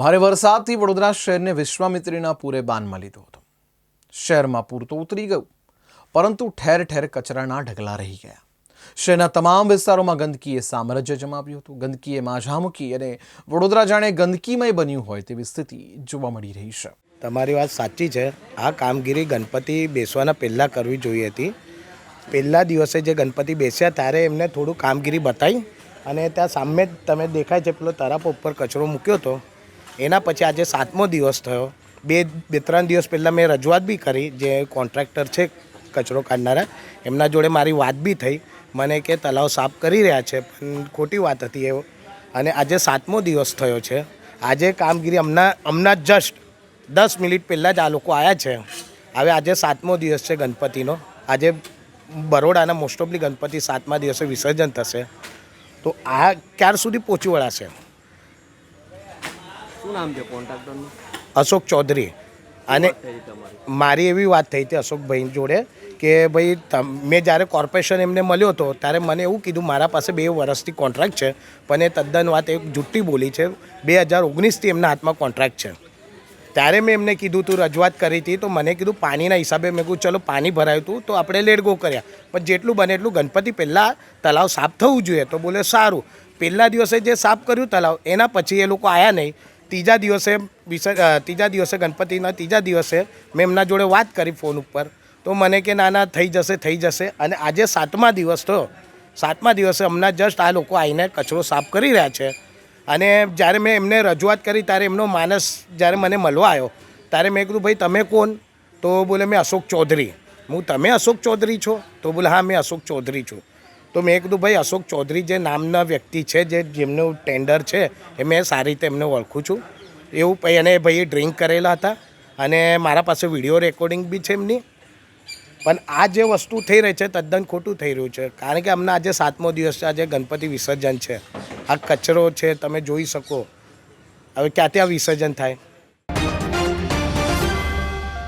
ભારે વરસાદથી વડોદરા શહેરને વિશ્વામિત્રીના પૂરે બાનમાં લીધો હતો. શહેરમાં પૂર તો ઉતરી ગયું, પરંતુ ઠેર ઠેર કચરાના ઢગલા રહી ગયા. શહેરના તમામ વિસ્તારોમાં ગંદકીએ સામ્રાજ્ય જમાવ્યું હતું. ગંદકીએ માઝા મૂકી અને વડોદરા જાણે ગંદકીમય બન્યું હોય તેવી સ્થિતિ જોવા મળી રહી છે. તમારી વાત સાચી છે. આ કામગીરી ગણપતિ બેસવાના પહેલાં કરવી જોઈએ હતી. પહેલા દિવસે જે ગણપતિ બેસ્યા, ત્યારે એમને થોડું કામગીરી બતાવી અને ત્યાં સામે તમે દેખાય છે, પેલો તરાપ ઉપર કચરો મૂક્યો હતો. એના પછી આજે સાતમો દિવસ થયો. બે બે, ત્રણ દિવસ પહેલાં મેં રજૂઆત બી કરી જે કોન્ટ્રાક્ટર છે કચરો કાઢનારા, એમના જોડે મારી વાત બી થઈ. મને કે તલાવ સાફ કરી રહ્યા છે, પણ ખોટી વાત હતી એ. અને આજે સાતમો દિવસ થયો છે. આજે કામગીરી હમણાં હમણાં જસ્ટ દસ મિનિટ પહેલાં જ આ લોકો આવ્યા છે. હવે આજે સાતમો દિવસ છે ગણપતિનો. આજે બરોડાના મોસ્ટ ઓફલી ગણપતિ સાતમા દિવસે વિસર્જન થશે. તો આ ક્યાર સુધી પહોંચી વળાશે? શું નામ છે કોન્ટ્રાક્ટરનું અશોક ચૌધરી. અને મારી એવી વાત થઈ હતી અશોકભાઈ જોડે કે ભાઈ મેં જ્યારે કોર્પોરેશન એમને મળ્યો હતો ત્યારે મને એવું કીધું મારા પાસે બે વર્ષથી કોન્ટ્રાક્ટ છે પણ એ તદ્દન વાત એક જુઠ્ઠી બોલી છે. બે હજાર ઓગણીસથી એમના હાથમાં કોન્ટ્રાક્ટ છે. ત્યારે મેં એમને કીધું તું રજૂઆત કરી હતી તો મને કીધું પાણીના હિસાબે મેં કીધું ચલો પાણી ભરાયું હતું તો આપણે લેડગો કર્યા. પણ જેટલું બને એટલું ગણપતિ પહેલાં તલાવ સાફ થવું જોઈએ. તો બોલે સારું. પહેલા દિવસે જે સાફ કર્યું તલાવ એના પછી એ લોકો આવ્યા નહીં. ત્રીજા દિવસે વિસર્જ ત્રીજા દિવસે ગણપતિના ત્રીજા દિવસે મેં એમના જોડે વાત કરી ફોન ઉપર. તો મને કે ના ના થઈ જશે થઈ જશે. અને આજે સાતમા દિવસ થયો. સાતમા દિવસે હમણાં જસ્ટ આ લોકો આવીને કચરો સાફ કરી રહ્યા છે. અને જ્યારે મેં એમને રજૂઆત કરી, ત્યારે એમનો માનસ જ્યારે મને મળવા આવ્યો, ત્યારે મેં કીધું, ભાઈ, તમે કોણ? તો બોલે, મેં અશોક ચૌધરી. હું, તમે અશોક ચૌધરી છો? તો બોલે, હા, મેં અશોક ચૌધરી છું. તો મેં કીધું, ભાઈ, અશોક ચૌધરી જે નામના વ્યક્તિ છે, જે જેમનું ટેન્ડર છે, એ મેં સારી રીતે એમને ઓળખું છું. એવું પછી અને ભાઈએ ડ્રિંક કરેલા હતા અને મારા પાસે વીડિયો રેકોર્ડિંગ બી છે એમની. પણ આ જે વસ્તુ થઈ રહી છે, તદ્દન ખોટું થઈ રહ્યું છે. કારણ કે અમને આજે સાતમો દિવસ છે, આજે ગણપતિ વિસર્જન છે. આ કચરો છે, તમે જોઈ શકો. હવે ક્યાંથી આ વિસર્જન થાય?